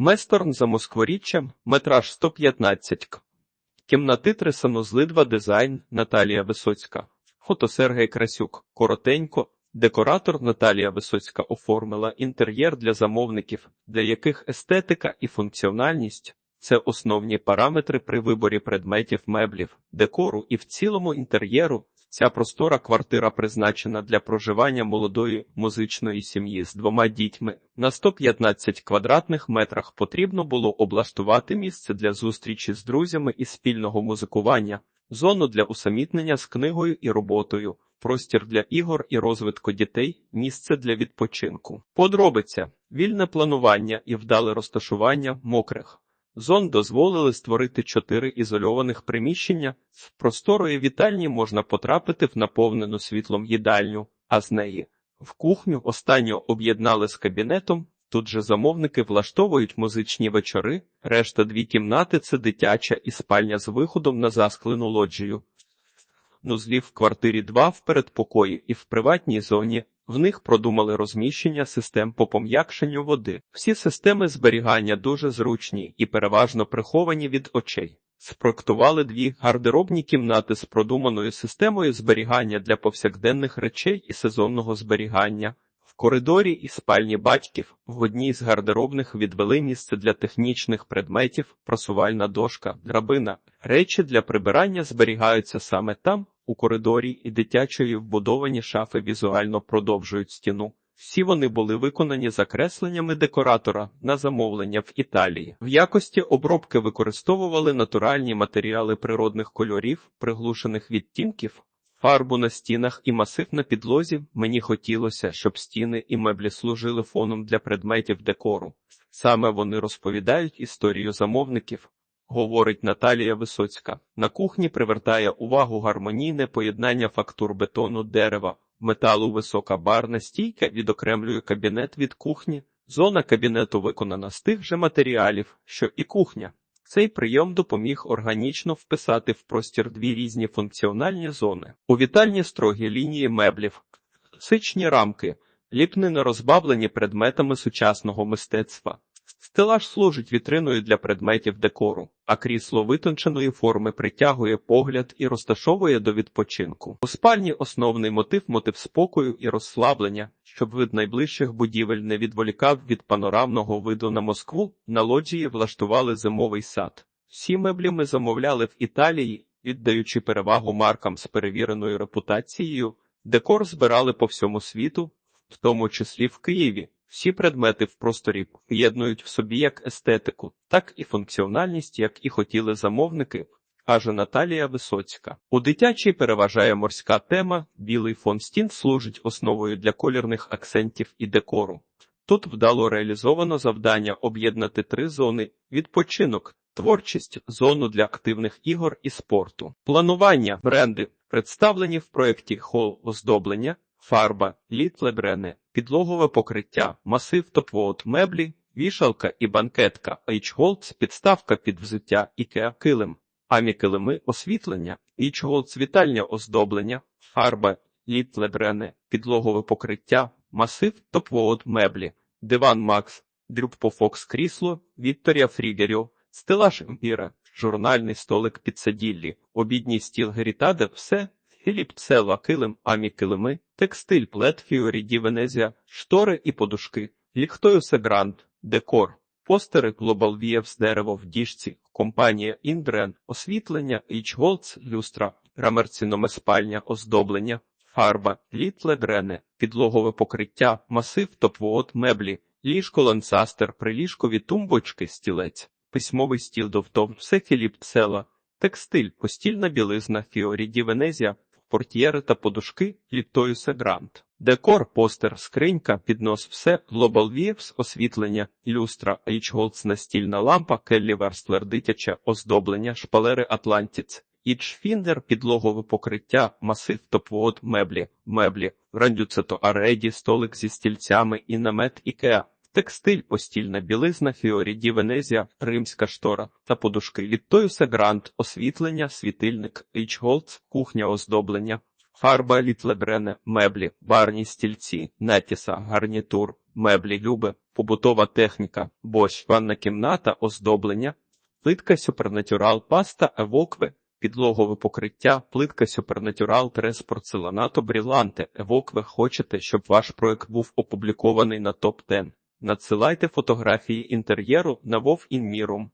Месторн за Москворіччям, метраж 115 к. Кімнати санузли 2 дизайн Наталія Висоцька. Фото Сергій Красюк. Коротенько. Декоратор Наталія Висоцька оформила інтер'єр для замовників, для яких естетика і функціональність це основні параметри при виборі предметів меблів, декору і в цілому інтер'єру. Ця простора квартира призначена для проживання молодої музичної сім'ї з двома дітьми. На 115 квадратних метрах потрібно було облаштувати місце для зустрічі з друзями і спільного музикування, зону для усамітнення з книгою і роботою, простір для ігор і розвитку дітей, місце для відпочинку. Подробиця, вільне планування і вдале розташування мокрих. Зон дозволили створити чотири ізольованих приміщення. З просторої вітальні можна потрапити в наповнену світлом їдальню, а з неї в кухню останню об'єднали з кабінетом. Тут же замовники влаштовують музичні вечори, решта дві кімнати це дитяча і спальня з виходом на засклену лоджію. Нузлів в квартирі 2 в передпокої і в приватній зоні в них продумали розміщення систем по пом'якшенню води. Всі системи зберігання дуже зручні і переважно приховані від очей. Спроектували дві гардеробні кімнати з продуманою системою зберігання для повсякденних речей і сезонного зберігання. Коридорі і спальні батьків в одній з гардеробних відвели місце для технічних предметів, просувальна дошка, драбина. Речі для прибирання зберігаються саме там, у коридорі і дитячої вбудовані шафи візуально продовжують стіну. Всі вони були виконані закресленнями декоратора на замовлення в Італії. В якості обробки використовували натуральні матеріали природних кольорів, приглушених відтінків, фарбу на стінах і масив на підлозі. Мені хотілося, щоб стіни і меблі служили фоном для предметів декору. Саме вони розповідають історію замовників, говорить Наталія Висоцька. На кухні привертає увагу гармонійне поєднання фактур бетону дерева, металу висока барна стійка відокремлює кабінет від кухні. Зона кабінету виконана з тих же матеріалів, що і кухня. Цей прийом допоміг органічно вписати в простір дві різні функціональні зони. У вітальні строгі лінії меблів, сичні рамки, ліпнини розбавлені предметами сучасного мистецтва. Стелаж служить вітриною для предметів декору, а крісло витонченої форми притягує погляд і розташовує до відпочинку. У спальні основний мотив мотив спокою і розслаблення, щоб вид найближчих будівель не відволікав від панорамного виду на Москву. На лоджії влаштували зимовий сад. Всі меблі ми замовляли в Італії, віддаючи перевагу маркам з перевіреною репутацією. Декор збирали по всьому світу, в тому числі в Києві. Всі предмети в просторі поєднують в собі як естетику, так і функціональність, як і хотіли замовники, каже Наталія Висоцька. У дитячій переважає морська тема, білий фон стін служить основою для колірних акцентів і декору. Тут вдало реалізовано завдання об'єднати три зони: відпочинок, творчість, зону для активних ігор і спорту, планування, бренди, представлені в проєкті хол оздоблення фарба, літлебрене, підлогове покриття, масив топвод, меблі, вішалка і банкетка, H-Holz, підставка під взуття, ікеа килим, амі килими, освітлення, H-Holz, вітальня оздоблення, фарба, літлебрене, підлогове покриття, масив топвод, меблі, диван Макс, дрюбпо Фокс крісло, Вікторія Фрігерю, стелаж імпіра, журнальний столик під саділлі, обідній стіл Герітаде, все Філіп Цела, килим, амі килими, текстиль, плет, фіорі, ді Венезія, штори і подушки, ліхтою Гранд, декор, постери Global Views, дерево в діжці, компанія Індрен, освітлення, Ічголц, люстра, рамерціноме спальня, оздоблення, фарба, літле дрене, підлогове покриття, масив, топвод, меблі, ліжко лансастер, приліжкові тумбочки, стілець, письмовий стіл довтов, все Філіп Цела, текстиль, постільна білизна, фіорі, ді Венезія, портьєри та подушки Ліптоюсе Грант. Декор, постер, скринька, піднос, все, Global Views, освітлення, люстра, H-Holz, настільна лампа, Келлі Верстлер, дитяче оздоблення, шпалери Атлантіц, Ічфіндер, підлогове покриття, масив, топвод, меблі, меблі, рандюцето ареді, столик зі стільцями і намет Ікеа. Текстиль, постільна білизна, фіорі ді Венезія, римська штора та подушки Літтоюсе Грант, освітлення, світильник, H-Holz, кухня оздоблення, фарба літлебрене, меблі, барні стільці, нетіса, гарнітур, меблі Люби, побутова техніка, борщ, ванна кімната, оздоблення, плитка Супернатюрал, паста Евокви, підлогове покриття, плитка Супернатюрал, трес порцеланато, бріланти, Евокви. Хочете, щоб ваш проект був опублікований на топ 10 Надсилайте фотографії інтер'єру на Вов Інмірум.